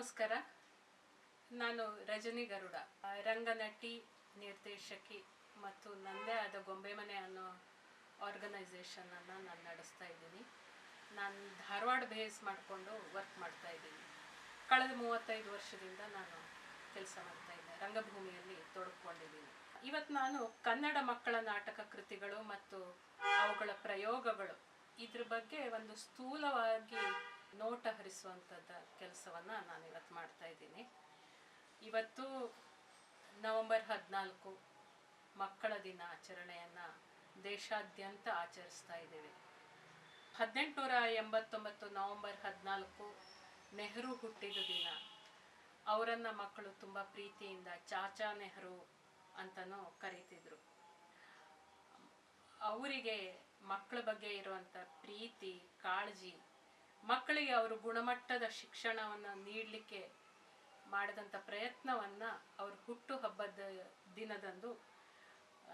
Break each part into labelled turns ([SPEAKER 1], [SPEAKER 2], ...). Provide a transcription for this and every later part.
[SPEAKER 1] ನಮಸ್ಕಾರ. ನಾನು ರಜನಿ ಗರುಡ. ರಂಗನಟಿ ನಿರ್ದೇಶಕಿ ಮತ್ತು ನನ್ನದೇ ಆದ ಗೊಂಬೆ ಮನೆ ಅನ್ನೋ ಆರ್ಗನೈಸೇಷನನ್ನು ನಾನು ನಡೆಸ್ತಾ ಇದ್ದೀನಿ. ನಾನು ಧಾರವಾಡ ಬೇಸ್ ಮಾಡಿಕೊಂಡು ವರ್ಕ್ ಮಾಡ್ತಾ ಇದ್ದೀನಿ. ಕಳೆದ ಮೂವತ್ತೈದು ವರ್ಷದಿಂದ ನಾನು ಕೆಲಸ ಮಾಡ್ತಾ ಇದ್ದೆ. ರಂಗಭೂಮಿಯಲ್ಲಿ ತೊಡಕೊಂಡಿದ್ದೀನಿ ಇವತ್ತು ನಾನು ಕನ್ನಡ ಮಕ್ಕಳ ನಾಟಕ ಕೃತಿಗಳು ಮತ್ತು ಅವುಗಳ ಪ್ರಯೋಗಗಳು ಇದ್ರ ಬಗ್ಗೆ ಒಂದು ಸ್ಥೂಲವಾಗಿ ನೋಟ ಹರಿಸುವಂಥದ್ದು ಕೆಲಸವನ್ನು ನಾನು ಇವತ್ತು ಮಾಡ್ತಾ ಇದ್ದೀನಿ. ಇವತ್ತು ನವೆಂಬರ್ ಹದಿನಾಲ್ಕು ಮಕ್ಕಳ ದಿನ ಆಚರಣೆಯನ್ನು ದೇಶಾದ್ಯಂತ ಆಚರಿಸ್ತಾ ಇದ್ದೇವೆ. ಹದಿನೆಂಟುನೂರ ಎಂಬತ್ತೊಂಬತ್ತು ನವೆಂಬರ್ ಹದಿನಾಲ್ಕು ನೆಹರು ಹುಟ್ಟಿದ ದಿನ. ಅವರನ್ನು ಮಕ್ಕಳು ತುಂಬ ಪ್ರೀತಿಯಿಂದ ಚಾಚಾ ನೆಹರು ಅಂತಲೂ ಕರೀತಿದ್ರು. ಅವರಿಗೆ ಮಕ್ಕಳ ಬಗ್ಗೆ ಇರುವಂಥ ಪ್ರೀತಿ, ಕಾಳಜಿ ಮಕ್ಕಳಿಗೆ ಅವರು ಗುಣಮಟ್ಟದ ಶಿಕ್ಷಣವನ್ನು ನೀಡಲಿಕ್ಕೆ ಮಾಡಿದಂಥ ಪ್ರಯತ್ನವನ್ನು ಅವ್ರ ಹುಟ್ಟು ಹಬ್ಬದ ದಿನದಂದು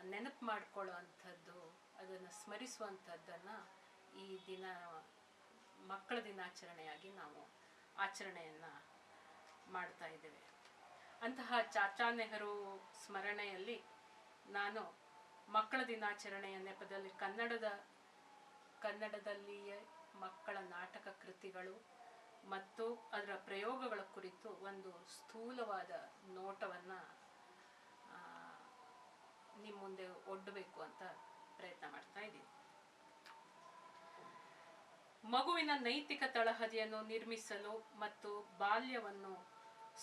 [SPEAKER 1] ನೆನಪು ಮಾಡಿಕೊಳ್ಳುವಂಥದ್ದು, ಅದನ್ನು ಸ್ಮರಿಸುವಂಥದ್ದನ್ನು ಈ ದಿನ ಮಕ್ಕಳ ದಿನಾಚರಣೆಯಾಗಿ ನಾವು ಆಚರಣೆಯನ್ನು ಮಾಡ್ತಾ ಇದ್ದೇವೆ. ಅಂತಹ ಚಾಚಾ ನೆಹರು ಸ್ಮರಣೆಯಲ್ಲಿ ನಾನು ಮಕ್ಕಳ ದಿನಾಚರಣೆಯ ನೆಪದಲ್ಲಿ ಕನ್ನಡದ, ಕನ್ನಡದಲ್ಲಿಯೇ ಮಕ್ಕಳ ನಾಟಕ ಕೃತಿಗಳು ಮತ್ತು ಅದರ ಪ್ರಯೋಗಗಳ ಕುರಿತು ಒಂದು ಸ್ಥೂಲವಾದ ನೋಟವನ್ನು ನಿಮ್ಮ ಮುಂದೆ ಒಡ್ಡಬೇಕು ಅಂತ ಪ್ರಯತ್ನ ಮಾಡ್ತಾ ಇದ್ದೀನಿ. ಮಗುವಿನ ನೈತಿಕ ತಳಹದಿಯನ್ನು ನಿರ್ಮಿಸಲು ಮತ್ತು ಬಾಲ್ಯವನ್ನು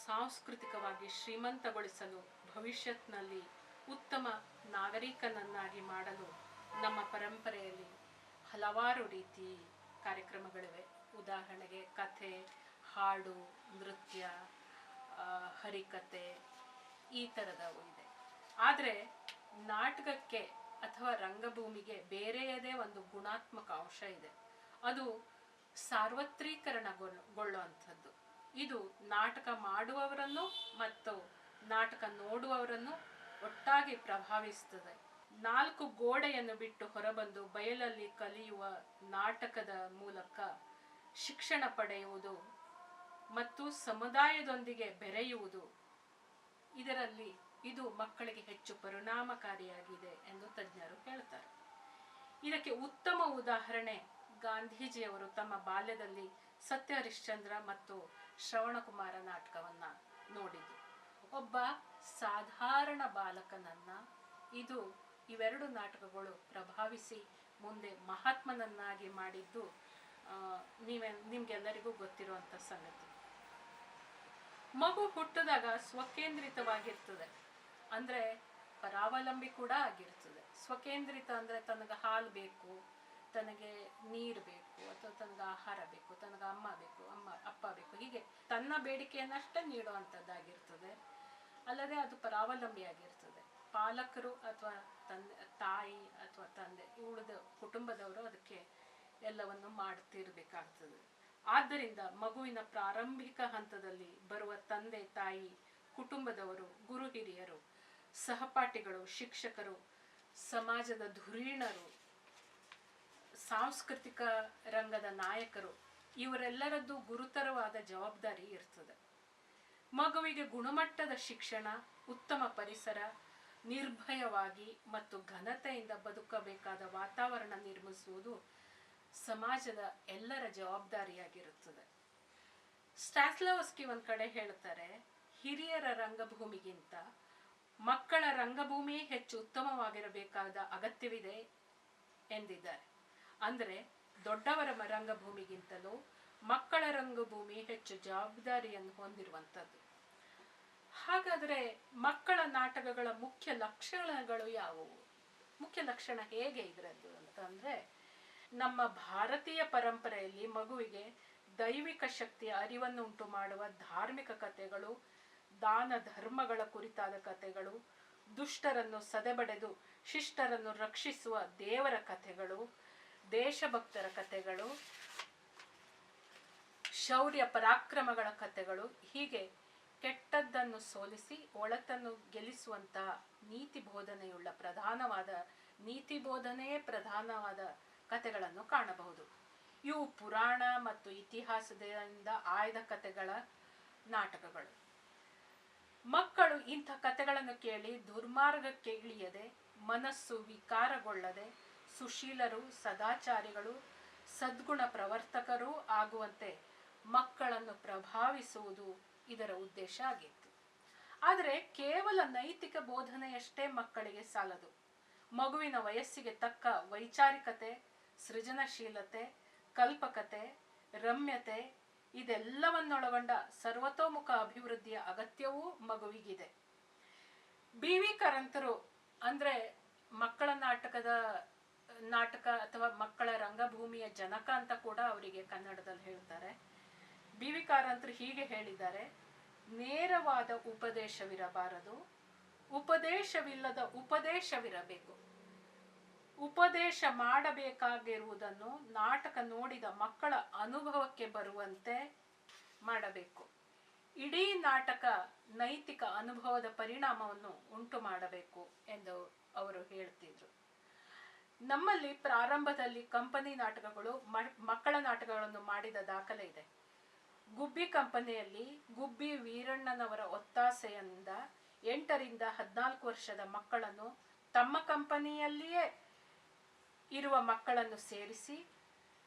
[SPEAKER 1] ಸಾಂಸ್ಕೃತಿಕವಾಗಿ ಶ್ರೀಮಂತಗೊಳಿಸಲು ಭವಿಷ್ಯತ್ನಲ್ಲಿ ಉತ್ತಮ ನಾಗರಿಕನನ್ನಾಗಿ ಮಾಡಲು ನಮ್ಮ ಪರಂಪರೆಯಲ್ಲಿ ಹಲವಾರು ರೀತಿ ಕಾರ್ಯಕ್ರಮಗಳಿವೆ. ಉದಾಹರಣೆಗೆ ಕಥೆ, ಹಾಡು, ನೃತ್ಯ ಹರಿಕಥೆ ಈ ಥರದವು ಇದೆ. ಆದರೆ ನಾಟಕಕ್ಕೆ ಅಥವಾ ರಂಗಭೂಮಿಗೆ ಬೇರೆಯದೇ ಒಂದು ಗುಣಾತ್ಮಕ ಅಂಶ ಇದೆ. ಅದು ಸಾರ್ವತ್ರೀಕರಣಗೊಳ್ಳುವಂಥದ್ದು. ಇದು ನಾಟಕ ಮಾಡುವವರನ್ನು ಮತ್ತು ನಾಟಕ ನೋಡುವವರನ್ನು ಒಟ್ಟಾಗಿ ಪ್ರಭಾವಿಸ್ತದೆ. ನಾಲ್ಕು ಗೋಡೆಯನ್ನು ಬಿಟ್ಟು ಹೊರಬಂದು ಬಯಲಲ್ಲಿ ಕಲಿಯುವ ನಾಟಕದ ಮೂಲಕ ಶಿಕ್ಷಣ ಪಡೆಯುವುದು ಮತ್ತು ಸಮುದಾಯದೊಂದಿಗೆ ಬೆರೆಯುವುದು, ಇದರಲ್ಲಿ ಇದು ಮಕ್ಕಳಿಗೆ ಹೆಚ್ಚು ಪರಿಣಾಮಕಾರಿಯಾಗಿದೆ ಎಂದು ತಜ್ಞರು ಹೇಳ್ತಾರೆ ಇದಕ್ಕೆ ಉತ್ತಮ ಉದಾಹರಣೆ ಗಾಂಧೀಜಿಯವರು ತಮ್ಮ ಬಾಲ್ಯದಲ್ಲಿ ಸತ್ಯ ಹರಿಶ್ಚಂದ್ರ ಮತ್ತು ಶ್ರವಣಕುಮಾರ ನಾಟಕವನ್ನ ನೋಡಿದ್ದು. ಒಬ್ಬ ಸಾಧಾರಣ ಬಾಲಕನನ್ನ ಇದು ಇವೆರಡು ನಾಟಕಗಳು ಪ್ರಭಾವಿಸಿ ಮುಂದೆ ಮಹಾತ್ಮನನ್ನಾಗಿ ಮಾಡಿದ್ದು ನೀವೆ, ನಿಮ್ಗೆಲ್ಲರಿಗೂ ಗೊತ್ತಿರುವಂಥ ಸಂಗತಿ. ಮಗು ಹುಟ್ಟಿದಾಗ ಸ್ವಕೇಂದ್ರಿತವಾಗಿರ್ತದೆ. ಅಂದ್ರೆ ಪರಾವಲಂಬಿ ಕೂಡ ಆಗಿರ್ತದೆ. ಸ್ವಕೇಂದ್ರಿತ ಅಂದ್ರೆ ತನಗೆ ಹಾಲು ಬೇಕು, ತನಗೆ ನೀರು ಬೇಕು, ಅಥವಾ ತನಗೆ ಆಹಾರ ಬೇಕು, ತನಗೆ ಅಮ್ಮ ಬೇಕು, ಅಮ್ಮ, ಅಪ್ಪ ಬೇಕು. ಹೀಗೆ ತನ್ನ ಬೇಡಿಕೆಯನ್ನಷ್ಟೇ ನೀಡುವಂಥದ್ದಾಗಿರ್ತದೆ. ಅಲ್ಲದೆ ಅದು ಪರಾವಲಂಬಿ ಆಗಿರ್ತದೆ. ಪಾಲಕರು ಅಥವಾ ತಂದೆ, ತಾಯಿ ಅಥವಾ ತಂದೆ ಉಳಿದ ಕುಟುಂಬದವರು ಅದಕ್ಕೆ ಎಲ್ಲವನ್ನು ಮಾಡ್ತಿರ್ಬೇಕಾಗ್ತದೆ. ಆದ್ದರಿಂದ ಮಗುವಿನ ಪ್ರಾರಂಭಿಕ ಹಂತದಲ್ಲಿ ಬರುವ ತಂದೆ, ತಾಯಿ, ಕುಟುಂಬದವರು, ಗುರು ಹಿರಿಯರು, ಸಹಪಾಠಿಗಳು, ಶಿಕ್ಷಕರು, ಸಮಾಜದ ಧುರೀಣರು, ಸಾಂಸ್ಕೃತಿಕ ರಂಗದ ನಾಯಕರು, ಇವರೆಲ್ಲರದ್ದು ಗುರುತರವಾದ ಜವಾಬ್ದಾರಿ ಇರ್ತದೆ. ಮಗುವಿಗೆ ಗುಣಮಟ್ಟದ ಶಿಕ್ಷಣ, ಉತ್ತಮ ಪರಿಸರ ನಿರ್ಭಯವಾಗಿ ಮತ್ತು ಘನತೆಯಿಂದ ಬದುಕಬೇಕಾದ ವಾತಾವರಣ ನಿರ್ಮಿಸುವುದು ಸಮಾಜದ ಎಲ್ಲರ ಜವಾಬ್ದಾರಿಯಾಗಿರುತ್ತದೆ. ಸ್ಟ್ಯಾಸ್ಲವಸ್ಕಿ ಒಂದು ಕಡೆ ಹೇಳ್ತಾರೆ, ಹಿರಿಯರ ರಂಗಭೂಮಿಗಿಂತ ಮಕ್ಕಳ ರಂಗಭೂಮಿ ಹೆಚ್ಚು ಉತ್ತಮವಾಗಿರಬೇಕಾದ ಅಗತ್ಯವಿದೆ ಎಂದಿದ್ದಾರೆ. ಅಂದರೆ ದೊಡ್ಡವರ ರಂಗಭೂಮಿಗಿಂತಲೂ ಮಕ್ಕಳ ರಂಗಭೂಮಿ ಹೆಚ್ಚು ಜವಾಬ್ದಾರಿಯನ್ನು ಹೊಂದಿರುವಂಥದ್ದು ಹಾಗಾದರೆ ಮಕ್ಕಳ ನಾಟಕಗಳ ಮುಖ್ಯ ಲಕ್ಷಣಗಳು ಯಾವುವು? ಮುಖ್ಯ ಲಕ್ಷಣ ಹೇಗೆ ಇದರದ್ದು ಅಂತಂದ್ರೆ ನಮ್ಮ ಭಾರತೀಯ ಪರಂಪರೆಯಲ್ಲಿ ಮಗುವಿಗೆ ದೈವಿಕ ಶಕ್ತಿಯ ಅರಿವನ್ನು ಉಂಟು ಮಾಡುವ ಧಾರ್ಮಿಕ ಕಥೆಗಳು, ದಾನ ಧರ್ಮಗಳ ಕುರಿತಾದ ಕಥೆಗಳು, ದುಷ್ಟರನ್ನು ಸದೆಬಡೆದು ಶಿಷ್ಟರನ್ನು ರಕ್ಷಿಸುವ ದೇವರ ಕಥೆಗಳು, ದೇಶಭಕ್ತರ ಕಥೆಗಳು, ಶೌರ್ಯ ಪರಾಕ್ರಮಗಳ ಕಥೆಗಳು ಹೀಗೆ ಕೆಟ್ಟದ್ದನ್ನು ಸೋಲಿಸಿ ಒಳತನ್ನು ಗೆಲ್ಲಿಸುವಂಥ ನೀತಿ ಬೋಧನೆಯುಳ್ಳ ಪ್ರಧಾನವಾದ, ನೀತಿ ಬೋಧನೆಯೇ ಪ್ರಧಾನವಾದ ಕಥೆಗಳನ್ನು ಕಾಣಬಹುದು. ಇವು ಪುರಾಣ ಮತ್ತು ಇತಿಹಾಸದಿಂದ ಆಯ್ದ ಕಥೆಗಳ ನಾಟಕಗಳು. ಮಕ್ಕಳು ಇಂಥ ಕಥೆಗಳನ್ನು ಕೇಳಿ ದುರ್ಮಾರ್ಗಕ್ಕೆ ಇಳಿಯದೆ, ಮನಸ್ಸು ವಿಕಾರಗೊಳ್ಳದೆ, ಸುಶೀಲರು, ಸದಾಚಾರಿಗಳು, ಸದ್ಗುಣ ಪ್ರವರ್ತಕರೂ ಆಗುವಂತೆ ಮಕ್ಕಳನ್ನು ಪ್ರಭಾವಿಸುವುದು ಇದರ ಉದ್ದೇಶ ಆಗಿತ್ತು. ಆದರೆ ಕೇವಲ ನೈತಿಕ ಬೋಧನೆಯಷ್ಟೇ ಮಕ್ಕಳಿಗೆ ಸಾಲದು. ಮಗುವಿನ ವಯಸ್ಸಿಗೆ ತಕ್ಕ ವೈಚಾರಿಕತೆ, ಸೃಜನಶೀಲತೆ, ಕಲ್ಪಕತೆ, ರಮ್ಯತೆ ಇದೆಲ್ಲವನ್ನೊಳಗೊಂಡ ಸರ್ವತೋಮುಖ ಅಭಿವೃದ್ಧಿಯ ಅಗತ್ಯವೂ ಮಗುವಿಗಿದೆ. ಬಿ ವಿ ಕಾರಂತರು ಅಂದ್ರೆ ಮಕ್ಕಳ ನಾಟಕದ ನಾಟಕ ಅಥವಾ ಮಕ್ಕಳ ರಂಗಭೂಮಿಯ ಜನಕ ಅಂತ ಕೂಡ ಅವರಿಗೆ ಕನ್ನಡದಲ್ಲಿ ಹೇಳ್ತಾರೆ. ಬಿ ವಿ ಕಾರಂತರು ಹೀಗೆ ಹೇಳಿದ್ದಾರೆ, ನೇರವಾದ ಉಪದೇಶವಿರಬಾರದು, ಉಪದೇಶವಿಲ್ಲದ ಉಪದೇಶವಿರಬೇಕು. ಉಪದೇಶ ಮಾಡಬೇಕಾಗಿರುವುದನ್ನು ನಾಟಕ ನೋಡಿದ ಮಕ್ಕಳ ಅನುಭವಕ್ಕೆ ಬರುವಂತೆ ಮಾಡಬೇಕು. ಇಡೀ ನಾಟಕ ನೈತಿಕ ಅನುಭವದ ಪರಿಣಾಮವನ್ನು ಉಂಟು ಮಾಡಬೇಕು ಎಂದು ಅವರು ಹೇಳ್ತಿದ್ರು. ನಮ್ಮಲ್ಲಿ ಪ್ರಾರಂಭದಲ್ಲಿ ಕಂಪನಿ ನಾಟಕಗಳು ಮಕ್ಕಳ ನಾಟಕಗಳನ್ನು ಮಾಡಿದ ದಾಖಲೆ ಇದೆ. ಗುಬ್ಬಿ ಕಂಪನಿಯಲ್ಲಿ ಗುಬ್ಬಿ ವೀರಣ್ಣನವರ ಒತ್ತಾಸೆಯಿಂದ ಎಂಟರಿಂದ ಹದಿನಾಲ್ಕು ವರ್ಷದ ಮಕ್ಕಳನ್ನು ತಮ್ಮ ಕಂಪನಿಯಲ್ಲಿಯೇ ಇರುವ ಮಕ್ಕಳನ್ನು ಸೇರಿಸಿ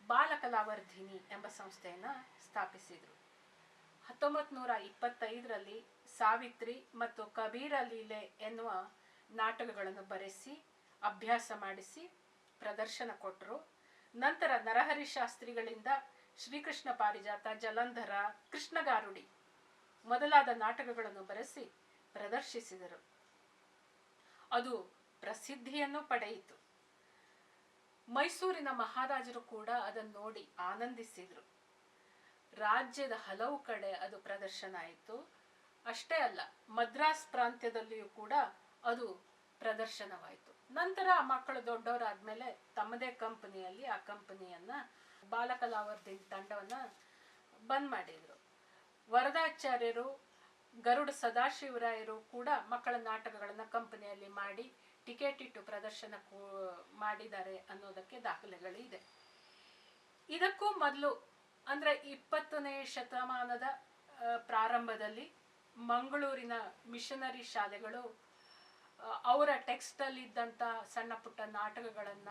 [SPEAKER 1] ಬಾಲಕಲಾವರ್ಧಿನಿ ಎಂಬ ಸಂಸ್ಥೆಯನ್ನು ಸ್ಥಾಪಿಸಿದರು. ಹತ್ತೊಂಬತ್ತು ನೂರ ಇಪ್ಪತ್ತೈದರಲ್ಲಿ ಸಾವಿತ್ರಿ ಮತ್ತು ಕಬೀರ ಲೀಲೆ ಎನ್ನುವ ನಾಟಕಗಳನ್ನು ಬರೆಸಿ, ಅಭ್ಯಾಸ ಮಾಡಿಸಿ, ಪ್ರದರ್ಶನ ಕೊಟ್ಟರು ನಂತರ ನರಹರಿ ಶಾಸ್ತ್ರಿಗಳಿಂದ ಶ್ರೀಕೃಷ್ಣ ಪಾರಿಜಾತ ಜಲಂಧರ ಕೃಷ್ಣಗಾರುಡಿ ಮೊದಲಾದ ನಾಟಕಗಳನ್ನು ಬರೆಸಿ ಪ್ರದರ್ಶಿಸಿದರು. ಅದು ಪ್ರಸಿದ್ಧಿಯನ್ನು ಪಡೆಯಿತು. ಮೈಸೂರಿನ ಮಹಾರಾಜರು ಕೂಡ ಅದನ್ನು ನೋಡಿ ಆನಂದಿಸಿದರು. ರಾಜ್ಯದ ಹಲವು ಕಡೆ ಅದು ಪ್ರದರ್ಶನ ಆಯಿತು. ಅಷ್ಟೇ ಅಲ್ಲ, ಮದ್ರಾಸ್ ಪ್ರಾಂತ್ಯದಲ್ಲಿಯೂ ಕೂಡ ಅದು ಪ್ರದರ್ಶನವಾಯಿತು. ನಂತರ ಆ ಮಕ್ಕಳು ದೊಡ್ಡವರಾದ್ಮೇಲೆ ತಮ್ಮದೇ ಕಂಪನಿಯಲ್ಲಿ ಆ ಕಂಪನಿಯನ್ನ ಬಾಲಕಲಾವರ್ಧಿ ತಂಡವನ್ನ ಬಂದ್ ಮಾಡಿದ್ರು. ವರದಾಚಾರ್ಯರು, ಗರುಡ ಸದಾಶಿವರಾಯರು ಕೂಡ ಮಕ್ಕಳ ನಾಟಕಗಳನ್ನ ಕಂಪನಿಯಲ್ಲಿ ಮಾಡಿ ಟಿಕೆಟ್ ಇಟ್ಟು ಪ್ರದರ್ಶನ ಮಾಡಿದ್ದಾರೆ ಅನ್ನೋದಕ್ಕೆ ದಾಖಲೆಗಳು ಇದೆ. ಇದಕ್ಕೂ ಮೊದಲು ಅಂದ್ರೆ ಇಪ್ಪತ್ತನೇ ಶತಮಾನದ ಪ್ರಾರಂಭದಲ್ಲಿ ಮಂಗಳೂರಿನ ಮಿಷನರಿ ಶಾಲೆಗಳು ಅವರ ಟೆಕ್ಸ್ಟಲ್ಲಿ ಇದ್ದಂಥ ಸಣ್ಣ ಪುಟ್ಟ ನಾಟಕಗಳನ್ನ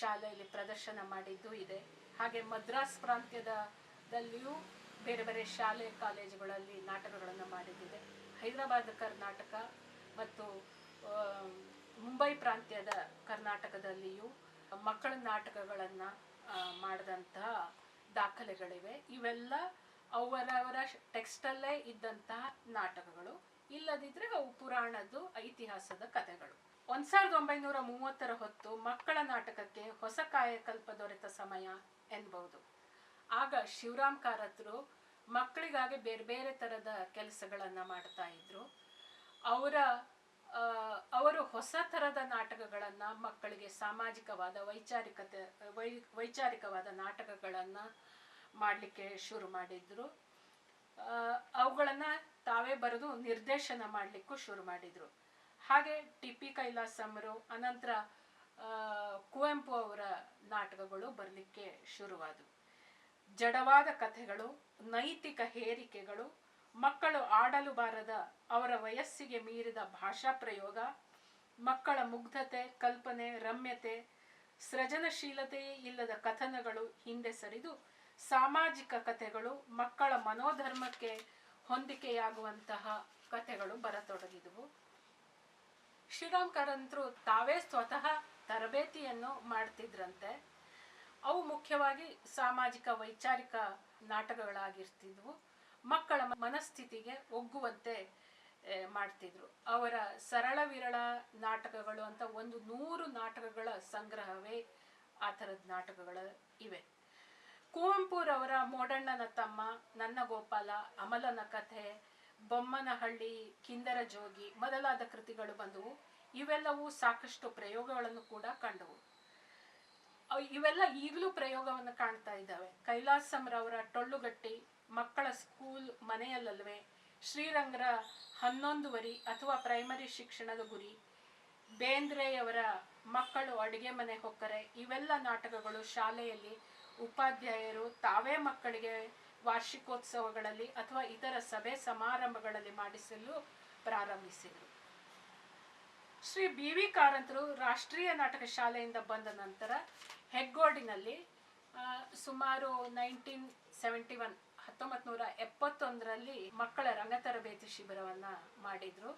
[SPEAKER 1] ಶಾಲೆಯಲ್ಲಿ ಪ್ರದರ್ಶನ ಮಾಡಿದ್ದು ಇದೆ. ಹಾಗೆ ಮದ್ರಾಸ್ ಪ್ರಾಂತ್ಯದಲ್ಲಿಯೂ ಬೇರೆ ಬೇರೆ ಶಾಲೆ, ಕಾಲೇಜುಗಳಲ್ಲಿ ನಾಟಕಗಳನ್ನು ಮಾಡಿದ್ದಿದೆ ಹೈದರಾಬಾದ್ ಕರ್ನಾಟಕ ಮತ್ತು ಮುಂಬೈ ಪ್ರಾಂತ್ಯದ ಕರ್ನಾಟಕದಲ್ಲಿಯೂ ಮಕ್ಕಳ ನಾಟಕಗಳನ್ನು ಮಾಡಿದಂತಹ ದಾಖಲೆಗಳಿವೆ. ಇವೆಲ್ಲ ಅವರವರ ಟೆಕ್ಸ್ಟಲ್ಲೇ ಇದ್ದಂತಹ ನಾಟಕಗಳು. ಇಲ್ಲದಿದ್ದರೆ ಅವು ಪುರಾಣದ್ದು ಐತಿಹಾಸದ ಕಥೆಗಳು. ಒಂದ್ ಸಾವಿರದ ಒಂಬೈನೂರ ಮೂವತ್ತರ ಹೊತ್ತು ಮಕ್ಕಳ ನಾಟಕಕ್ಕೆ ಹೊಸ ಕಾಯಕಲ್ಪ ದೊರೆತ ಸಮಯ. ಎನ್ಬಹುದು ಆಗ ಶಿವರಾಮ್ ಕಾರತ್ರು ಮಕ್ಕಳಿಗಾಗಿ ಬೇರೆ ಬೇರೆ ತರದ ಕೆಲಸಗಳನ್ನ ಮಾಡ್ತಾ ಇದ್ರು. ಅವರ ಅವರು ಹೊಸ ಥರದ ನಾಟಕಗಳನ್ನ ಮಕ್ಕಳಿಗೆ ಸಾಮಾಜಿಕವಾದ ವೈಚಾರಿಕತೆ, ವೈ, ವೈಚಾರಿಕವಾದ ನಾಟಕಗಳನ್ನ ಮಾಡಲಿಕ್ಕೆ ಶುರು ಮಾಡಿದ್ರು. ಅವುಗಳನ್ನ ತಾವೇ ಬರೆದು ನಿರ್ದೇಶನ ಮಾಡಲಿಕ್ಕೂ ಶುರು ಮಾಡಿದ್ರು. ಹಾಗೆ ಟಿ ಪಿ ಕೈಲಾಸಮ್ರು ಅನಂತರ ಕುವೆಂಪು ಅವರ ನಾಟಕಗಳು ಬರಲಿಕ್ಕೆ ಶುರುವಾದವು. ಜಡವಾದ ಕಥೆಗಳು, ನೈತಿಕ ಹೇರಿಕೆಗಳು, ಮಕ್ಕಳು ಆಡಲು ಬಾರದ ಅವರ ವಯಸ್ಸಿಗೆ ಮೀರಿದ ಭಾಷಾ ಪ್ರಯೋಗ, ಮಕ್ಕಳ ಮುಗ್ಧತೆ, ಕಲ್ಪನೆ, ರಮ್ಯತೆ, ಸೃಜನಶೀಲತೆಯೇ ಇಲ್ಲದ ಕಥನಗಳು ಹಿಂದೆ ಸರಿದು ಸಾಮಾಜಿಕ ಕಥೆಗಳು, ಮಕ್ಕಳ ಮನೋಧರ್ಮಕ್ಕೆ ಹೊಂದಿಕೆಯಾಗುವಂತಹ ಕಥೆಗಳು ಬರತೊಡಗಿದವು. ಶ್ರೀರಾಮ್ ತಾವೇ ಸ್ವತಃ ತರಬೇತಿಯನ್ನು ಮಾಡ್ತಿದ್ರಂತೆ. ಅವು ಮುಖ್ಯವಾಗಿ ಸಾಮಾಜಿಕ, ವೈಚಾರಿಕ ನಾಟಕಗಳಾಗಿರ್ತಿದ್ವು. ಮಕ್ಕಳ ಮನಸ್ಥಿತಿಗೆ ಒಗ್ಗುವಂತೆ ಮಾಡ್ತಿದ್ರು. ಅವರ ಸರಳ ವಿರಳ ನಾಟಕಗಳು ಅಂತ ಒಂದು ನೂರು ನಾಟಕಗಳ ಸಂಗ್ರಹವೇ ಆ ಥರದ ನಾಟಕಗಳು ಇವೆ. ಕುವೆಂಪುರವರ ಮೋಡಣ್ಣನ ತಮ್ಮ, ನನ್ನ ಗೋಪಾಲ, ಅಮಲನ ಕಥೆ, ಬೊಮ್ಮನಹಳ್ಳಿ ಕಿಂದರ ಜೋಗಿ ಮೊದಲಾದ ಕೃತಿಗಳು ಬಂದವು. ಇವೆಲ್ಲವೂ ಸಾಕಷ್ಟು ಪ್ರಯೋಗಗಳನ್ನು ಕೂಡ ಕಂಡವು. ಇವೆಲ್ಲ ಈಗಲೂ ಪ್ರಯೋಗವನ್ನು ಕಾಣ್ತಾ ಇದ್ದಾವೆ. ಕೈಲಾಸಂರವರ ಟೊಳ್ಳುಗಟ್ಟಿ, ಮಕ್ಕಳ ಸ್ಕೂಲ್ ಮನೆಯಲ್ಲಲ್ವೇ, ಶ್ರೀರಂಗರ ಹನ್ನೊಂದುವರಿ ಅಥವಾ ಪ್ರೈಮರಿ ಶಿಕ್ಷಣದ ಗುರಿ ಬೇಂದ್ರೆಯವರ ಮಕ್ಕಳು ಅಡುಗೆ ಮನೆ ಹೊಕ್ಕರೆ, ಇವೆಲ್ಲ ನಾಟಕಗಳು ಶಾಲೆಯಲ್ಲಿ ಉಪಾಧ್ಯಾಯರು ತಾವೇ ಮಕ್ಕಳಿಗೆ ವಾರ್ಷಿಕೋತ್ಸವಗಳಲ್ಲಿ ಅಥವಾ ಇತರ ಸಭೆ ಸಮಾರಂಭಗಳಲ್ಲಿ ಮಾಡಿಸಲು ಪ್ರಾರಂಭಿಸಿದರು. ಶ್ರೀ ಬಿ ವಿ ಕಾರಂತರು ರಾಷ್ಟ್ರೀಯ ನಾಟಕ ಶಾಲೆಯಿಂದ ಬಂದ ನಂತರ ಹೆಗ್ಗೋಡಿನಲ್ಲಿ ಸುಮಾರು ನೈನ್ಟೀನ್ ಸೆವೆಂಟಿ ಒನ್ ಹತ್ತೊಂಬತ್ತು ನೂರ ಎಪ್ಪತ್ತೊಂದರಲ್ಲಿ ಮಕ್ಕಳ ರಂಗ ತರಬೇತಿ ಶಿಬಿರವನ್ನ ಮಾಡಿದ್ರು.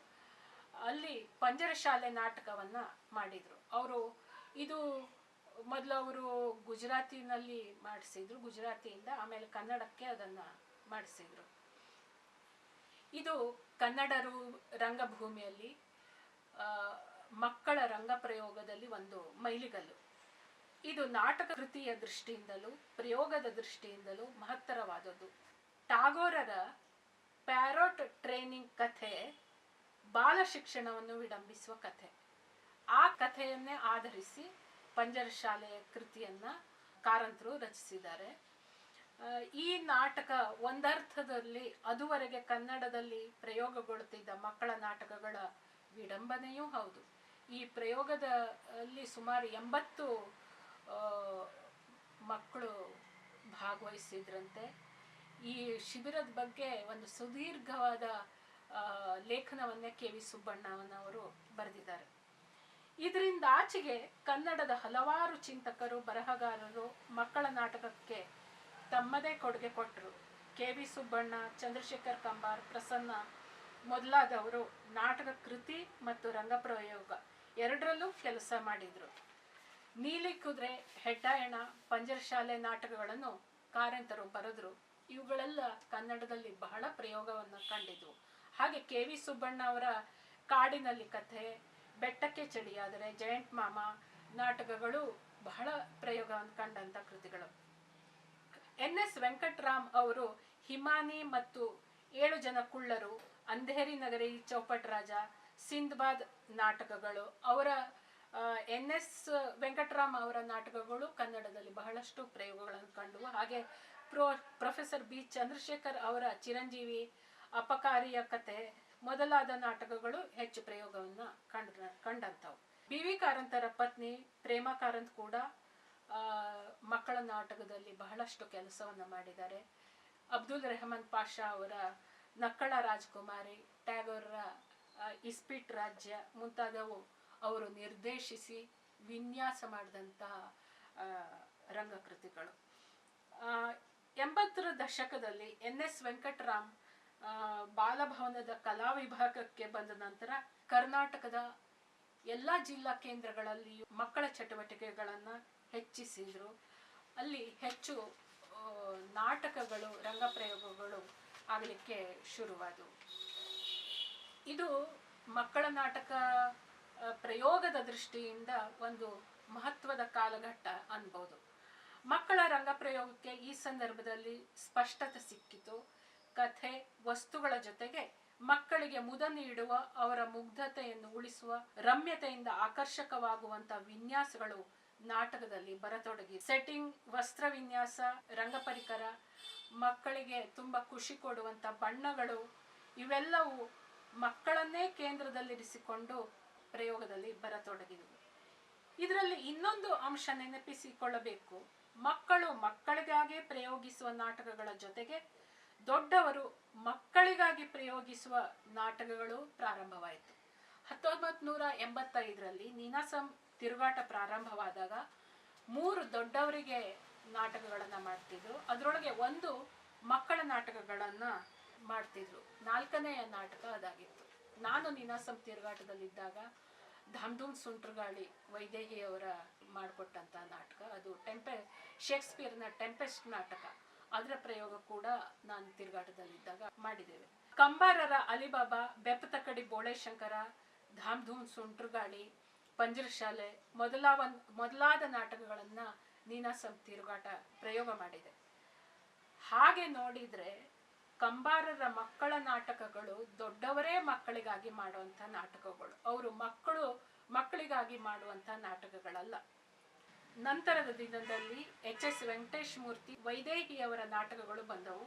[SPEAKER 1] ಅಲ್ಲಿ ಪಂಜರ ಶಾಲೆ ನಾಟಕವನ್ನ ಮಾಡಿದ್ರು. ಅವರು ಇದು ಮೊದಲು ಅವರು ಗುಜರಾತಿನಲ್ಲಿ ಮಾಡಿಸಿದ್ರು. ಗುಜರಾತಿಯಿಂದ ಆಮೇಲೆ ಕನ್ನಡಕ್ಕೆ ಅದನ್ನ ಮಾಡಿಸಿದ್ರು. ಇದು ಕನ್ನಡರು ರಂಗಭೂಮಿಯಲ್ಲಿ ಮಕ್ಕಳ ರಂಗ ಪ್ರಯೋಗದಲ್ಲಿ ಒಂದು ಮೈಲಿಗಲ್ಲು. ಇದು ನಾಟಕ ಕೃತಿಯ ದೃಷ್ಟಿಯಿಂದಲೂ, ಪ್ರಯೋಗದ ದೃಷ್ಟಿಯಿಂದಲೂ ಮಹತ್ತರವಾದದ್ದು. ಟಾಗೋರರ ಪ್ಯಾರೋಟ್ ಟ್ರೈನಿಂಗ್ ಕಥೆ ಬಾಲ ಶಿಕ್ಷಣವನ್ನು ವಿಡಂಬಿಸುವ ಕಥೆ. ಆ ಕಥೆಯನ್ನೇ ಆಧರಿಸಿ ಪಂಜರ ಶಾಲೆಯ ಕೃತಿಯನ್ನ ಕಾರಂತರು ರಚಿಸಿದ್ದಾರೆ. ಈ ನಾಟಕ ಒಂದರ್ಥದಲ್ಲಿ, ಅದುವರೆಗೆ ಕನ್ನಡದಲ್ಲಿ ಪ್ರಯೋಗಗೊಳ್ಳುತ್ತಿದ್ದ ಮಕ್ಕಳ ನಾಟಕಗಳ ವಿಡಂಬನೆಯೂ ಹೌದು. ಈ ಪ್ರಯೋಗದ ಅಲ್ಲಿ ಸುಮಾರು ಎಂಬತ್ತು ಮಕ್ಕಳು ಭಾಗವಹಿಸಿದ್ರಂತೆ. ಈ ಶಿಬಿರದ ಬಗ್ಗೆ ಒಂದು ಸುದೀರ್ಘವಾದ ಲೇಖನವನ್ನೇ ಕೆ ವಿ ಸುಬ್ಬಣ್ಣನವರು ಬರೆದಿದ್ದಾರೆ. ಇದರಿಂದ ಆಚೆಗೆ ಕನ್ನಡದ ಹಲವಾರು ಚಿಂತಕರು, ಬರಹಗಾರರು ಮಕ್ಕಳ ನಾಟಕಕ್ಕೆ ತಮ್ಮದೇ ಕೊಡುಗೆ ಕೊಟ್ಟರು. ಕೆ ವಿ ಸುಬ್ಬಣ್ಣ, ಚಂದ್ರಶೇಖರ್ ಕಂಬಾರ್, ಪ್ರಸನ್ನ ಮೊದಲಾದವರು ನಾಟಕ ಕೃತಿ ಮತ್ತು ರಂಗಪ್ರಯೋಗ ಎರಡರಲ್ಲೂ ಕೆಲಸ ಮಾಡಿದರು. ನೀಲಿ ಕುದುರೆ ಹೆಡ್ಡಾಯಣ ಪಂಜರಶಾಲೆ ನಾಟಕಗಳನ್ನು ಕಾರಂತರು ಬರೆದ್ರು. ಇವುಗಳೆಲ್ಲ ಕನ್ನಡದಲ್ಲಿ ಬಹಳ ಪ್ರಯೋಗವನ್ನು ಕಂಡಿದ್ವು. ಹಾಗೆ ಕೆ ವಿ ಸುಬ್ಬಣ್ಣ ಅವರ ಕಾಡಿನಲ್ಲಿ ಕಥೆ, ಬೆಟ್ಟಕ್ಕೆ ಚಳಿಯಾದರೆ ಜಯಂಟ್ ಮಾಮ ನಾಟಕಗಳು ಬಹಳ ಪ್ರಯೋಗವನ್ನು ಕಂಡಂತ ಕೃತಿಗಳು. ಎನ್ ಎಸ್ ವೆಂಕಟರಾಮ್ ಅವರು ಹಿಮಾನಿ ಮತ್ತು ಏಳು ಜನ ಕುಳ್ಳರು ಅಂಧೇರಿ ನಗರಿ ಚೌಪಟ್ ರಾಜ, ಸಿಂಧ್ಬಾದ್ ನಾಟಕಗಳು, ಅವರ ಎನ್ ಎಸ್ ವೆಂಕಟರಾಮ್ ಅವರ ನಾಟಕಗಳು ಕನ್ನಡದಲ್ಲಿ ಬಹಳಷ್ಟು ಪ್ರಯೋಗಗಳನ್ನು ಕಂಡುವು. ಹಾಗೆ ಪ್ರೊ, ಪ್ರೊಫೆಸರ್ ಬಿ ಚಂದ್ರಶೇಖರ್ ಅವರ ಚಿರಂಜೀವಿ ಅಪಕಾರಿಯ ಕತೆ ಮೊದಲಾದ ನಾಟಕಗಳು ಹೆಚ್ಚು ಪ್ರಯೋಗವನ್ನು ಕಂಡ ಕಂಡಂಥವು ಬಿ ವಿ ಕಾರಂತರ ಪತ್ನಿ ಪ್ರೇಮಾ ಕಾರಂತ್ ಕೂಡ ಮಕ್ಕಳ ನಾಟಕದಲ್ಲಿ ಬಹಳಷ್ಟು ಕೆಲಸವನ್ನು ಮಾಡಿದ್ದಾರೆ. ಅಬ್ದುಲ್ ರೆಹಮಾನ್ ಪಾಷಾ ಅವರ ನಕ್ಕಳ ರಾಜ್ಕುಮಾರಿ ಟ್ಯಾಗೋರ್ರ ಇಸ್ಪಿಟ್ ರಾಜ್ಯ ಮುಂತಾದವು. ಅವರು ನಿರ್ದೇಶಿಸಿ ವಿನ್ಯಾಸ ಮಾಡಿದಂತಹ ರಂಗಕೃತಿಗಳು. ಎಂಬತ್ತರ ದಶಕದಲ್ಲಿ ಎನ್ ಎಸ್ ವೆಂಕಟರಾಮ್ ಬಾಲಭವನದ ಕಲಾ ವಿಭಾಗಕ್ಕೆ ಬಂದ ನಂತರ ಕರ್ನಾಟಕದ ಎಲ್ಲ ಜಿಲ್ಲಾ ಕೇಂದ್ರಗಳಲ್ಲಿಯೂ ಮಕ್ಕಳ ಚಟುವಟಿಕೆಗಳನ್ನು ಹೆಚ್ಚಿಸಿದರು. ಅಲ್ಲಿ ಹೆಚ್ಚು ನಾಟಕಗಳು, ರಂಗಪ್ರಯೋಗಗಳು ಆಗಲಿಕ್ಕೆ ಶುರುವಾದವು ಇದು ಮಕ್ಕಳ ನಾಟಕ ಪ್ರಯೋಗದ ದೃಷ್ಟಿಯಿಂದ ಒಂದು ಮಹತ್ವದ ಕಾಲಘಟ್ಟ ಅನ್ಬೋದು. ಮಕ್ಕಳ ರಂಗಪ್ರಯೋಗಕ್ಕೆ ಈ ಸಂದರ್ಭದಲ್ಲಿ ಸ್ಪಷ್ಟತೆ ಸಿಕ್ಕಿತು. ಕಥೆ, ವಸ್ತುಗಳ ಜೊತೆಗೆ ಮಕ್ಕಳಿಗೆ ಮುದ ನೀಡುವ, ಅವರ ಮುಗ್ಧತೆಯನ್ನು ಉಳಿಸುವ, ರಮ್ಯತೆಯಿಂದ ಆಕರ್ಷಕವಾಗುವಂತ ವಿನ್ಯಾಸಗಳು ನಾಟಕದಲ್ಲಿ ಬರತೊಡಗಿ ಸೆಟ್ಟಿಂಗ್ ವಸ್ತ್ರ ವಿನ್ಯಾಸ ರಂಗಪರಿಕರ ಮಕ್ಕಳಿಗೆ ತುಂಬ ಖುಷಿ ಕೊಡುವಂತ ಬಣ್ಣಗಳು ಇವೆಲ್ಲವೂ ಮಕ್ಕಳನ್ನೇ ಕೇಂದ್ರದಲ್ಲಿರಿಸಿಕೊಂಡು ಪ್ರಯೋಗದಲ್ಲಿ ಬರತೊಡಗಿದವು. ಇದರಲ್ಲಿ ಇನ್ನೊಂದು ಅಂಶ ನೆನಪಿಸಿಕೊಳ್ಳಬೇಕು. ಮಕ್ಕಳು ಮಕ್ಕಳಿಗಾಗಿ ಪ್ರಯೋಗಿಸುವ ನಾಟಕಗಳ ಜೊತೆಗೆ ದೊಡ್ಡವರು ಮಕ್ಕಳಿಗಾಗಿ ಪ್ರಯೋಗಿಸುವ ನಾಟಕಗಳು ಪ್ರಾರಂಭವಾಯಿತು. ಹತ್ತೊಂಬತ್ತು ನೂರ ಎಂಬತ್ತೈದರಲ್ಲಿ ನೀನಾಸಂ ತಿರುಗಾಟ ಪ್ರಾರಂಭವಾದಾಗ ಮೂರು ದೊಡ್ಡವರಿಗೆ ನಾಟಕಗಳನ್ನು ಮಾಡ್ತಿದ್ರು. ಅದರೊಳಗೆ ಒಂದು ಮಕ್ಕಳ ನಾಟಕಗಳನ್ನು ಮಾಡ್ತಿದ್ರು. ನಾಲ್ಕನೆಯ ನಾಟಕ ಅದಾಗಿತ್ತು. ನಾನು ನೀನಾಸಂ ತಿರುಗಾಟದಲ್ಲಿದ್ದಾಗ ಧಾಮ್ಧೂಮ್ ಸುಂಟ್ರಗಾಳಿ ವೈದೇಹಿಯವರ ಮಾಡಿಕೊಟ್ಟಂಥ ನಾಟಕ. ಅದು ಟೆಂಪೆ, ಶೇಕ್ಸ್ಪಿಯರ್ನ ಟೆಂಪೆಸ್ಟ್ ನಾಟಕ. ಅದರ ಪ್ರಯೋಗ ಕೂಡ ನಾನು ತಿರುಗಾಟದಲ್ಲಿದ್ದಾಗ ಮಾಡಿದ್ದೇವೆ. ಕಂಬಾರರ ಅಲಿಬಾಬಾ, ಬೆಪ್ಪತಕಡಿ ಬೋಳೇಶಂಕರ, ಧಾಮ್ಧೂಮ್ ಸುಂಟ್ರಗಾಳಿ, ಪಂಜರಶಾಲೆ ಮೊದಲಾವ ಮೊದಲಾದ ನಾಟಕಗಳನ್ನು ನೀನಾಸಂ ತಿರುಗಾಟ ಪ್ರಯೋಗ ಮಾಡಿದೆ. ಹಾಗೆ ನೋಡಿದ್ರೆ ಕಂಬಾರರ ಮಕ್ಕಳ ನಾಟಕಗಳು ದೊಡ್ಡವರೇ ಮಕ್ಕಳಿಗಾಗಿ ಮಾಡುವಂಥ ನಾಟಕಗಳು. ಅವರು ಮಕ್ಕಳು ಮಕ್ಕಳಿಗಾಗಿ ಮಾಡುವಂಥ ನಾಟಕಗಳಲ್ಲ. ನಂತರದ ದಿನದಲ್ಲಿ ಎಚ್ ಎಸ್ ವೆಂಕಟೇಶ್ ಮೂರ್ತಿ ವೈದೇಹಿಯವರ ನಾಟಕಗಳು ಬಂದವು.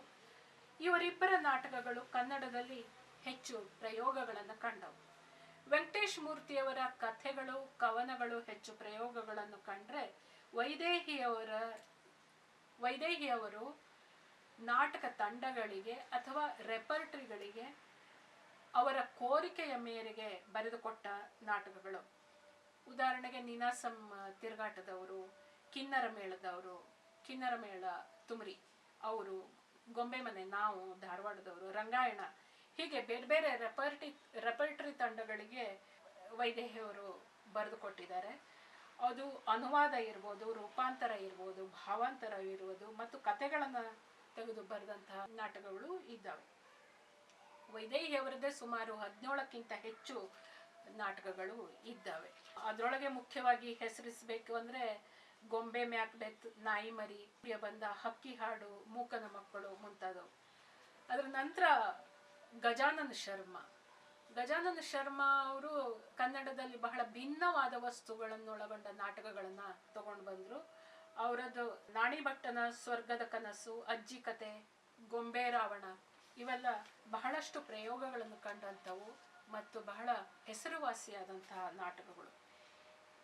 [SPEAKER 1] ಇವರಿಬ್ಬರ ನಾಟಕಗಳು ಕನ್ನಡದಲ್ಲಿ ಹೆಚ್ಚು ಪ್ರಯೋಗಗಳನ್ನು ಕಂಡವು. ವೆಂಕಟೇಶ್ ಮೂರ್ತಿಯವರ ಕಥೆಗಳು, ಕವನಗಳು ಹೆಚ್ಚು ಪ್ರಯೋಗಗಳನ್ನು ಕಂಡ್ರೆ ವೈದೇಹಿಯವರ, ವೈದೇಹಿಯವರು ನಾಟಕ ತಂಡಗಳಿಗೆ ಅಥವಾ ರೆಪರ್ಟ್ರಿಗಳಿಗೆ ಅವರ ಕೋರಿಕೆಯ ಮೇರೆಗೆ ಬರೆದುಕೊಟ್ಟ ನಾಟಕಗಳು. ಉದಾಹರಣೆಗೆ ನೀನಾಸಂ ತಿರುಗಾಟದವರು, ಕಿನ್ನರ ಮೇಳದವರು, ಕಿನ್ನರ ಮೇಳ ತುಮರಿ, ಅವರು ಗೊಂಬೆ ಮನೆ, ನಾವು ಧಾರವಾಡದವರು, ರಂಗಾಯಣ, ಹೀಗೆ ಬೇರೆ ಬೇರೆ ರೆಪರ್ಟಿ, ರೆಪರ್ಟರಿ ತಂಡಗಳಿಗೆ ವೈದೇಹಿಯವರು ಬರೆದು ಕೊಟ್ಟಿದ್ದಾರೆ ಅದು ಅನುವಾದ ಇರ್ಬೋದು, ರೂಪಾಂತರ ಇರ್ಬೋದು, ಭಾವಾಂತರ ಇರ್ಬೋದು ಮತ್ತು ಕತೆಗಳನ್ನು ತೆಗೆದು ಬರೆದಂತಹ ನಾಟಕಗಳು ಇದ್ದಾವೆ. ವೈದೇಹಿಯವರದ್ದೇ ಸುಮಾರು ಹದಿನೇಳಕ್ಕಿಂತ ಹೆಚ್ಚು ನಾಟಕಗಳು ಇದ್ದಾವೆ. ಅದರೊಳಗೆ ಮುಖ್ಯವಾಗಿ ಹೆಸರಿಸಬೇಕು ಅಂದರೆ ಗೊಂಬೆ ಮ್ಯಾಕ್ಬೆತ್, ನಾಯಿ ಮರಿ ಬಂದ ಹಕ್ಕಿ ಹಾಡು, ಮೂಕನ ಮಕ್ಕಳು ಮುಂತಾದವು. ಅದರ ನಂತರ ಗಜಾನನ ಶರ್ಮಾ. ಗಜಾನನ ಶರ್ಮಾ ಅವರು ಕನ್ನಡದಲ್ಲಿ ಬಹಳ ಭಿನ್ನವಾದ ವಸ್ತುಗಳನ್ನು ಒಳಗೊಂಡ ನಾಟಕಗಳನ್ನು ತಗೊಂಡು ಬಂದರು. ಅವರದ್ದು ನಾಣಿಭಟ್ಟನ ಸ್ವರ್ಗದ ಕನಸು, ಅಜ್ಜಿ ಕತೆ, ಗೊಂಬೆ ರಾವಣ ಇವೆಲ್ಲ ಬಹಳಷ್ಟು ಪ್ರಯೋಗಗಳನ್ನು ಕಂಡಂಥವು ಮತ್ತು ಬಹಳ ಹೆಸರುವಾಸಿಯಾದಂತಹ ನಾಟಕಗಳು.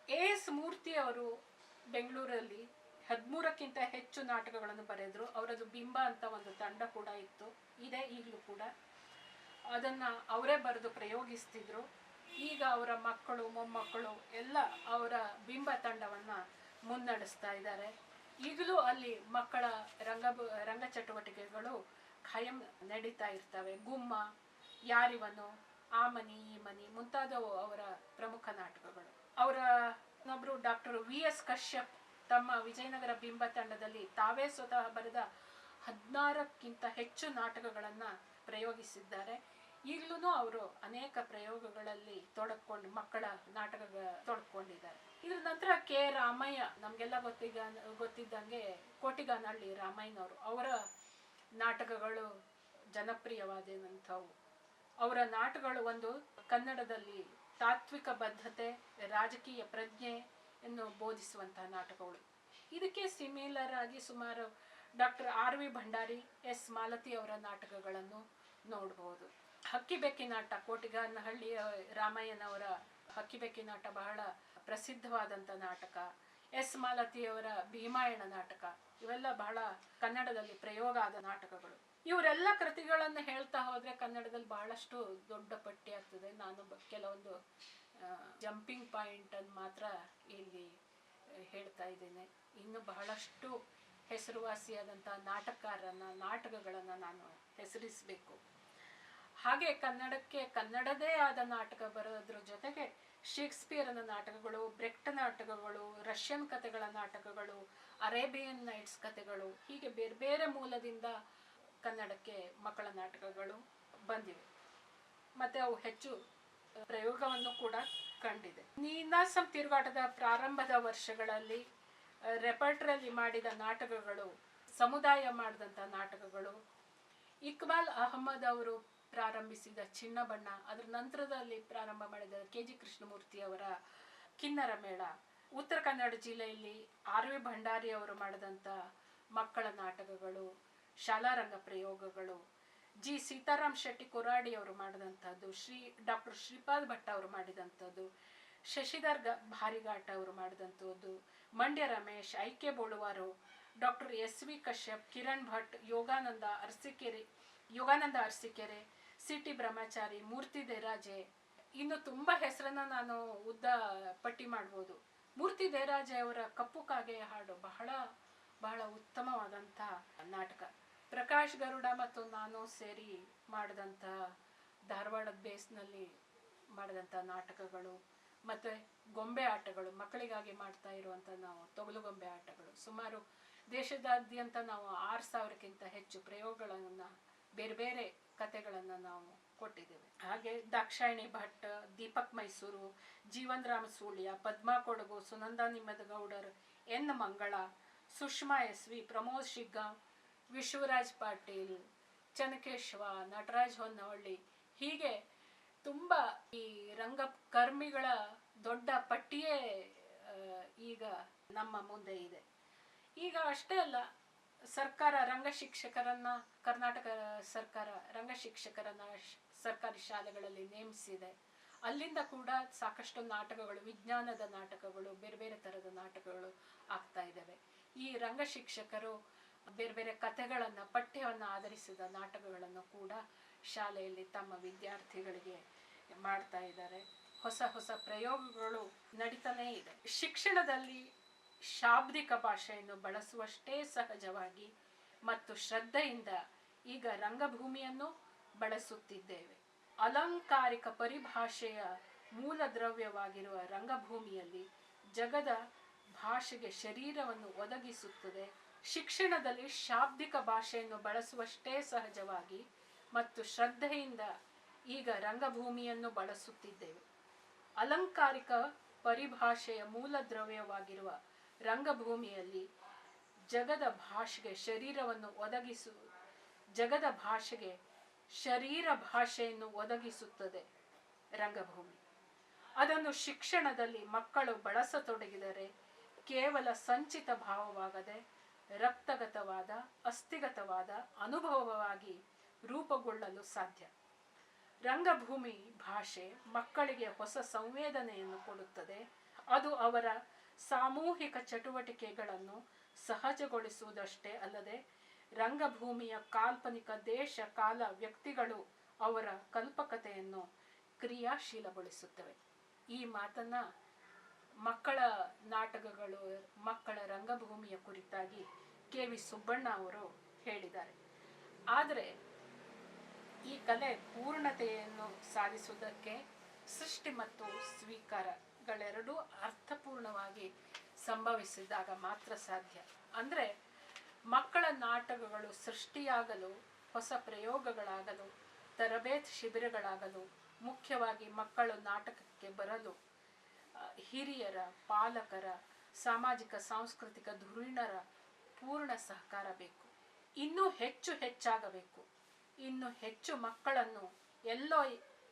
[SPEAKER 1] ಎ ಎಸ್ ಮೂರ್ತಿ ಅವರು ಬೆಂಗಳೂರಲ್ಲಿ ಹದಿಮೂರಕ್ಕಿಂತ ಹೆಚ್ಚು ನಾಟಕಗಳನ್ನು ಬರೆದರು. ಅವರದು ಬಿಂಬ ಅಂತ ಒಂದು ತಂಡ ಕೂಡ ಇತ್ತು. ಇದೆ ಈಗಲೂ ಕೂಡ. ಅದನ್ನು ಅವರೇ ಬರೆದು ಪ್ರಯೋಗಿಸ್ತಿದ್ರು. ಈಗ ಅವರ ಮಕ್ಕಳು, ಮೊಮ್ಮಕ್ಕಳು ಎಲ್ಲ ಅವರ ಬಿಂಬ ತಂಡವನ್ನು ಮುನ್ನಡೆಸ್ತಾ ಇದ್ದಾರೆ. ಈಗಲೂ ಅಲ್ಲಿ ಮಕ್ಕಳ ರಂಗ ರಂಗ ಚಟುವಟಿಕೆಗಳು ಖಾಯಂ ನಡೀತಾ ಇರ್ತವೆ. ಗುಮ್ಮ, ಯಾರಿವನು, ಆ ಮನಿ, ಈ ಮನಿ ಮುಂತಾದವು ಅವರ ಪ್ರಮುಖ ನಾಟಕಗಳು. ಅವರ ಇನ್ನೊಬ್ರು ಡಾಕ್ಟರ್ ವಿ ಎಸ್ ಕಶ್ಯಪ್ ತಮ್ಮ ವಿಜಯನಗರ ಬಿಂಬ ತಂಡದಲ್ಲಿ ತಾವೇ ಸ್ವತಃ ಬರೆದ ಹದಿನಾರಕ್ಕಿಂತ ಹೆಚ್ಚು ನಾಟಕಗಳನ್ನು ಪ್ರಯೋಗಿಸಿದ್ದಾರೆ. ಈಗಲೂ ಅವರು ಅನೇಕ ಪ್ರಯೋಗಗಳಲ್ಲಿ ತೊಡಕೊಂಡು ಮಕ್ಕಳ ನಾಟಕ ತೊಡ್ಕೊಂಡಿದ್ದಾರೆ. ಇದ್ರ ನಂತರ ಕೆ ರಾಮಯ್ಯ, ನಮಗೆಲ್ಲ ಗೊತ್ತಿದ್ದ, ಗೊತ್ತಿದ್ದಂಗೆ ಕೋಟಿಗಾನಹಳ್ಳಿ ರಾಮಯ್ಯನವರು ಅವರ ನಾಟಕಗಳು ಜನಪ್ರಿಯವಾದಂಥವು. ಅವರ ನಾಟಕಗಳು ಒಂದು ಕನ್ನಡದಲ್ಲಿ ತಾತ್ವಿಕ ಬದ್ಧತೆ, ರಾಜಕೀಯ ಪ್ರಜ್ಞೆ ಪ್ರಜ್ಞೆಯನ್ನು ಬೋಧಿಸುವಂತಹ ನಾಟಕಗಳು. ಇದಕ್ಕೆ ಸಿಮಿಲರ್ ಆಗಿ ಸುಮಾರು doctor R V Bhandari, S Malathi ಅವರ ನಾಟಕಗಳನ್ನು ನೋಡಬಹುದು ಹಕ್ಕಿಬೆಕ್ಕಿನಾಟ ಕೋಟಿಗಾನಹಳ್ಳಿಯ ರಾಮಯ್ಯನವರ ಹಕ್ಕಿಬೆಕ್ಕಿನಾಟ ಬಹಳ ಪ್ರಸಿದ್ಧವಾದಂಥ ನಾಟಕ. ಎಸ್ ಮಾಲತಿಯವರ ಭೀಮಾಯಣ ನಾಟಕ. ಇವೆಲ್ಲ ಬಹಳ ಕನ್ನಡದಲ್ಲಿ ಪ್ರಯೋಗ ಆದ ನಾಟಕಗಳು. ಇವರೆಲ್ಲ ಕೃತಿಗಳನ್ನು ಹೇಳ್ತಾ ಹೋದರೆ ಕನ್ನಡದಲ್ಲಿ ಬಹಳಷ್ಟು ದೊಡ್ಡ ಪಟ್ಟಿ ಆಗ್ತದೆ. ನಾನು ಕೆಲವೊಂದು ಜಂಪಿಂಗ್ ಪಾಯಿಂಟ್ ಅನ್ನು ಮಾತ್ರ ಇಲ್ಲಿ ಹೇಳ್ತಾ ಇದ್ದೇನೆ. ಇನ್ನು ಬಹಳಷ್ಟು ಹೆಸರುವಾಸಿಯಾದಂಥ ನಾಟಕಕಾರನ ನಾಟಕಗಳನ್ನು ನಾನು ಹೆಸರಿಸಬೇಕು. ಹಾಗೆ ಕನ್ನಡಕ್ಕೆ ಕನ್ನಡದೇ ಆದ ನಾಟಕ ಬರೋದ್ರ ಜೊತೆಗೆ ಶೇಕ್ಸ್ಪಿಯರ್ನ ನಾಟಕಗಳು, ಬ್ರೆಕ್ಟ್ ನಾಟಕಗಳು, ರಷ್ಯನ್ ಕಥೆಗಳ ನಾಟಕಗಳು, ಅರೇಬಿಯನ್ ನೈಟ್ಸ್ ಕಥೆಗಳು ಹೀಗೆ ಬೇರೆ ಬೇರೆ ಮೂಲದಿಂದ ಕನ್ನಡಕ್ಕೆ ಮಕ್ಕಳ ನಾಟಕಗಳು ಬಂದಿವೆ. ಮತ್ತೆ ಅವು ಹೆಚ್ಚು ಪ್ರಯೋಗವನ್ನು ಕೂಡ ಕಂಡಿದೆ. ನೀನಾಸಂ ತಿರುಗಾಟದ ಪ್ರಾರಂಭದ ವರ್ಷಗಳಲ್ಲಿ ರೆಪರ್ಟ್ರಲ್ಲಿ ಮಾಡಿದ ನಾಟಕಗಳು, ಸಮುದಾಯ ಮಾಡಿದಂಥ ನಾಟಕಗಳು, ಇಕ್ಬಾಲ್ ಅಹಮದ್ ಅವರು ಪ್ರಾರಂಭಿಸಿದ ಚಿನ್ನ ಬಣ್ಣ ಅದರ ನಂತರದಲ್ಲಿ ಪ್ರಾರಂಭ ಮಾಡಿದ ಕೆ ಜಿ ಕೃಷ್ಣಮೂರ್ತಿ ಅವರ ಕಿನ್ನರ ಮೇಳ. ಉತ್ತರ ಕನ್ನಡ ಜಿಲ್ಲೆಯಲ್ಲಿ ಆರ್ ವಿ ಭಂಡಾರಿ ಅವರು ಮಾಡಿದಂಥ ಮಕ್ಕಳ ನಾಟಕಗಳು ಶಾಲಾರಂಗ ಪ್ರಯೋಗಗಳು, ಜಿ ಸೀತಾರಾಮ್ ಶೆಟ್ಟಿ ಕೊರಾಡಿ ಅವರು ಮಾಡಿದಂಥದ್ದು ಶ್ರೀ ಡಾಕ್ಟರ್ ಶ್ರೀಪಾದ್ ಭಟ್ ಅವರು ಮಾಡಿದಂಥದ್ದು ಶಶಿಧರ್ ಗ ಭಾರಿಘಾಟ್ ಅವರು ಮಾಡಿದಂಥದ್ದು Mandya Ramesh I K Boluvar, doctor S V Kashyap, Kiran Bhat, Yogananda Arasikere, Yogananda Arasikere C T Brahmachari, Murthy Deraje. ಇನ್ನು ತುಂಬ ಹೆಸರನ್ನು ನಾನು ಉದ್ದ ಪಟ್ಟಿ ಮಾಡ್ಬೋದು. ಮೂರ್ತಿ ದೇರಾಜೆ ಅವರ ಕಪ್ಪು ಕಾಗೆ ಹಾಡು ಬಹಳ ಬಹಳ ಉತ್ತಮವಾದಂಥ ನಾಟಕ. ಪ್ರಕಾಶ್ ಗರುಡ ಮತ್ತು ನಾನು ಸೇರಿ ಮಾಡಿದಂಥ ಧಾರವಾಡದ ಬೇಸ್ನಲ್ಲಿ ಮಾಡಿದಂಥ ನಾಟಕಗಳು, ಮತ್ತು ಗೊಂಬೆ ಆಟಗಳು, ಮಕ್ಕಳಿಗಾಗಿ ಮಾಡ್ತಾ ಇರುವಂಥ ನಾವು ತೊಗಲು ಗೊಂಬೆ ಆಟಗಳು. ಸುಮಾರು ದೇಶದಾದ್ಯಂತ ನಾವು ಆರು ಸಾವಿರಕ್ಕಿಂತ ಹೆಚ್ಚು ಪ್ರಯೋಗಗಳನ್ನು ಬೇರೆ ಬೇರೆ ಕತೆಗಳನ್ನು ನಾವು ಕೊಟ್ಟಿದ್ದೇವೆ. ಹಾಗೆ Dakshayani Bhat, Deepak Mysore, Jeevan Rama Sulya Padma Kodagu, Sunanda Nimmadagowdar, N Mangala, Sushma S V, Pramod Shigga, Vishwaraj Patil, Chanakeshwa, Nataraj Honnavalli. ಹೀಗೆ ತುಂಬ ಈ ರಂಗಕರ್ಮಿಗಳ ದೊಡ್ಡ ಪಟ್ಟಿಯೇ ಈಗ ನಮ್ಮ ಮುಂದೆ ಇದೆ. ಈಗ ಅಷ್ಟೇ ಅಲ್ಲ ಸರ್ಕಾರ, ರಂಗ ಶಿಕ್ಷಕರನ್ನ, ಕರ್ನಾಟಕ ಸರ್ಕಾರ, ರಂಗ ಶಿಕ್ಷಕರನ್ನ ಸರ್ಕಾರಿ ಶಾಲೆಗಳಲ್ಲಿ ನೇಮಿಸಿದೆ. ಅಲ್ಲಿಂದ ಕೂಡ ಸಾಕಷ್ಟು ನಾಟಕಗಳು, ವಿಜ್ಞಾನದ ನಾಟಕಗಳು, ಬೇರೆ ಬೇರೆ ಥರದ ನಾಟಕಗಳು ಆಗ್ತಾ ಇದ್ದಾವೆ. ಈ ರಂಗ ಶಿಕ್ಷಕರು ಬೇರೆ ಬೇರೆ ಕಥೆಗಳನ್ನು, ಪಠ್ಯವನ್ನು ಆಧರಿಸಿದ ನಾಟಕಗಳನ್ನು ಕೂಡ ಶಾಲೆಯಲ್ಲಿ ತಮ್ಮ ವಿದ್ಯಾರ್ಥಿಗಳಿಗೆ ಮಾಡ್ತಾ ಇದ್ದಾರೆ. ಹೊಸ ಹೊಸ ಪ್ರಯೋಗಗಳು ನಡೀತಾನೇ ಇದೆ. ಶಿಕ್ಷಣದಲ್ಲಿ ಶಾಬ್ದಿಕ ಭಾಷೆಯನ್ನು ಬಳಸುವಷ್ಟೇ ಸಹಜವಾಗಿ ಮತ್ತು ಶ್ರದ್ಧೆಯಿಂದ ಈಗ ರಂಗಭೂಮಿಯನ್ನು ಬಳಸುತ್ತಿದ್ದೇವೆ. ಅಲಂಕಾರಿಕ ಪರಿಭಾಷೆಯ ಮೂಲ ದ್ರವ್ಯವಾಗಿರುವ ರಂಗಭೂಮಿಯಲ್ಲಿ ಜಗದ ಭಾಷೆಗೆ ಶರೀರವನ್ನು ಒದಗಿಸುತ್ತದೆ. ಶಿಕ್ಷಣದಲ್ಲಿ ಶಾಬ್ದಿಕ ಭಾಷೆಯನ್ನು ಬಳಸುವಷ್ಟೇ ಸಹಜವಾಗಿ ಮತ್ತು ಶ್ರದ್ಧೆಯಿಂದ ಈಗ ರಂಗಭೂಮಿಯನ್ನು ಬಳಸುತ್ತಿದ್ದೇವೆ. ಅಲಂಕಾರಿಕ ಪರಿಭಾಷೆಯ ಮೂಲ ದ್ರವ್ಯವಾಗಿರುವ ರಂಗಭೂಮಿಯಲ್ಲಿ ಜಗದ ಭಾಷೆಗೆ ಶರೀರವನ್ನು ಒದಗಿಸು, ಜಗದ ಭಾಷೆಗೆ ಶರೀರ ಭಾಷೆಯನ್ನು ಒದಗಿಸುತ್ತದೆ ರಂಗಭೂಮಿ. ಅದನ್ನು ಶಿಕ್ಷಣದಲ್ಲಿ ಮಕ್ಕಳು ಬಳಸತೊಡಗಿದರೆ ಕೇವಲ ಸಂಚಿತ ಭಾವವಾಗದೆ ರಕ್ತಗತವಾದ, ಅಸ್ಥಿಗತವಾದ ಅನುಭವವಾಗಿ ರೂಪುಗೊಳ್ಳಲು ಸಾಧ್ಯ. ರಂಗಭೂಮಿ ಭಾಷೆ ಮಕ್ಕಳಿಗೆ ಹೊಸ ಸಂವೇದನೆಯನ್ನು ಕೊಡುತ್ತದೆ. ಅದು ಅವರ ಸಾಮೂಹಿಕ ಚಟುವಟಿಕೆಗಳನ್ನು ಸಹಜಗೊಳಿಸುವುದಷ್ಟೇ ಅಲ್ಲದೆ ರಂಗಭೂಮಿಯ ಕಾಲ್ಪನಿಕ ದೇಶ, ಕಾಲ, ವ್ಯಕ್ತಿಗಳು ಅವರ ಕಲ್ಪಕತೆಯನ್ನು ಕ್ರಿಯಾಶೀಲಗೊಳಿಸುತ್ತವೆ. ಈ ಮಾತನ್ನ ಮಕ್ಕಳ ನಾಟಕಗಳು, ಮಕ್ಕಳ ರಂಗಭೂಮಿಯ ಕುರಿತಾಗಿ ಕೆ. ವಿ. ಸುಬ್ಬಣ್ಣ ಅವರು ಹೇಳಿದ್ದಾರೆ. ಆದರೆ ಈ ಕಲೆ ಪೂರ್ಣತೆಯನ್ನು ಸಾಧಿಸುವುದಕ್ಕೆ ಸೃಷ್ಟಿ ಮತ್ತು ಸ್ವೀಕಾರಗಳೆರಡೂ ಅರ್ಥಪೂರ್ಣವಾಗಿ ಸಂಭವಿಸಿದಾಗ ಮಾತ್ರ ಸಾಧ್ಯ. ಅಂದರೆ ಮಕ್ಕಳ ನಾಟಕಗಳು ಸೃಷ್ಟಿಯಾಗಲು, ಹೊಸ ಪ್ರಯೋಗಗಳಾಗಲು, ತರಬೇತಿ ಶಿಬಿರಗಳಾಗಲು, ಮುಖ್ಯವಾಗಿ ಮಕ್ಕಳು ನಾಟಕಕ್ಕೆ ಬರಲು ಹಿರಿಯರ, ಪಾಲಕರ, ಸಾಮಾಜಿಕ, ಸಾಂಸ್ಕೃತಿಕ ಧುರೀಣರ ಪೂರ್ಣ ಸಹಕಾರ ಬೇಕು. ಇನ್ನೂ ಹೆಚ್ಚು ಹೆಚ್ಚಾಗಬೇಕು. ಇನ್ನು ಹೆಚ್ಚು ಮಕ್ಕಳನ್ನು ಎಲ್ಲೋ,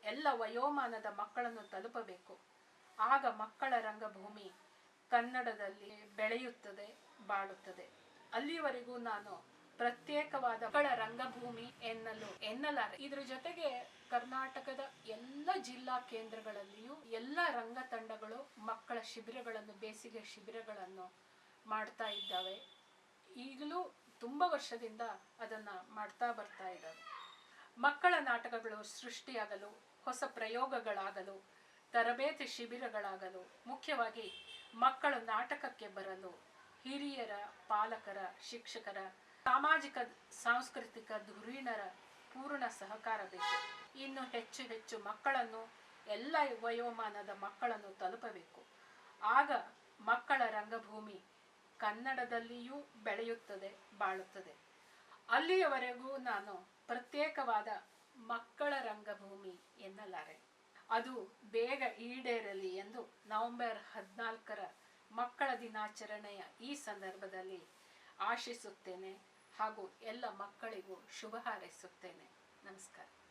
[SPEAKER 1] ಎಲ್ಲ ವಯೋಮಾನದ ಮಕ್ಕಳನ್ನು ತಲುಪಬೇಕು. ಆಗ ಮಕ್ಕಳ ರಂಗಭೂಮಿ ಕನ್ನಡದಲ್ಲಿ ಬೆಳೆಯುತ್ತದೆ, ಬಾಳುತ್ತದೆ. ಅಲ್ಲಿವರೆಗೂ ನಾನು ಪ್ರತ್ಯೇಕವಾದ ಮಕ್ಕಳ ರಂಗಭೂಮಿ ಎನ್ನಲು ಎನ್ನಲಾರೆ. ಇದ್ರ ಜೊತೆಗೆ ಕರ್ನಾಟಕದ ಎಲ್ಲ ಜಿಲ್ಲಾ ಕೇಂದ್ರಗಳಲ್ಲಿಯೂ ಎಲ್ಲ ರಂಗ ತಂಡಗಳು ಮಕ್ಕಳ ಶಿಬಿರಗಳನ್ನು, ಬೇಸಿಗೆ ಶಿಬಿರಗಳನ್ನು ಮಾಡ್ತಾ ಇದ್ದಾವೆ. ಈಗಲೂ ತುಂಬ ವರ್ಷದಿಂದ ಅದನ್ನ ಮಾಡ್ತಾ ಬರ್ತಾ ಇದ್ದಾವೆ. ಮಕ್ಕಳ ನಾಟಕಗಳು ಸೃಷ್ಟಿಯಾಗಲು, ಹೊಸ ಪ್ರಯೋಗಗಳಾಗಲು ತರಬೇತಿ ಶಿಬಿರಗಳಾಗಲು, ಮುಖ್ಯವಾಗಿ ಮಕ್ಕಳು ನಾಟಕಕ್ಕೆ ಬರಲು, ಹಿರಿಯರ, ಪಾಲಕರ, ಶಿಕ್ಷಕರ, ಸಾಮಾಜಿಕ, ಸಾಂಸ್ಕೃತಿಕ ಧುರೀಣರ ಪೂರ್ಣ ಸಹಕಾರ ಬೇಕು. ಇನ್ನು ಹೆಚ್ಚು ಹೆಚ್ಚು ಮಕ್ಕಳನ್ನು, ಎಲ್ಲ ವಯೋಮಾನದ ಮಕ್ಕಳನ್ನು ತಲುಪಬೇಕು. ಆಗ ಮಕ್ಕಳ ರಂಗಭೂಮಿ ಕನ್ನಡದಲ್ಲಿಯೂ ಬೆಳೆಯುತ್ತದೆ, ಬಾಳುತ್ತದೆ. ಅಲ್ಲಿಯವರೆಗೂ ನಾನು ಪ್ರತ್ಯೇಕವಾದ ಮಕ್ಕಳ ರಂಗಭೂಮಿ ಎನ್ನಲಾರೆ. ಅದು ಬೇಗ ಈಡೇರಲಿ ಎಂದು ನವೆಂಬರ್ ಹದಿನಾಲ್ಕರ ಮಕ್ಕಳ ದಿನಾಚರಣೆಯ ಈ ಸಂದರ್ಭದಲ್ಲಿ ಆಶಿಸುತ್ತೇನೆ ಹಾಗೂ ಎಲ್ಲ ಮಕ್ಕಳಿಗೂ ಶುಭ ಹಾರೈಸುತ್ತೇನೆ. ನಮಸ್ಕಾರ.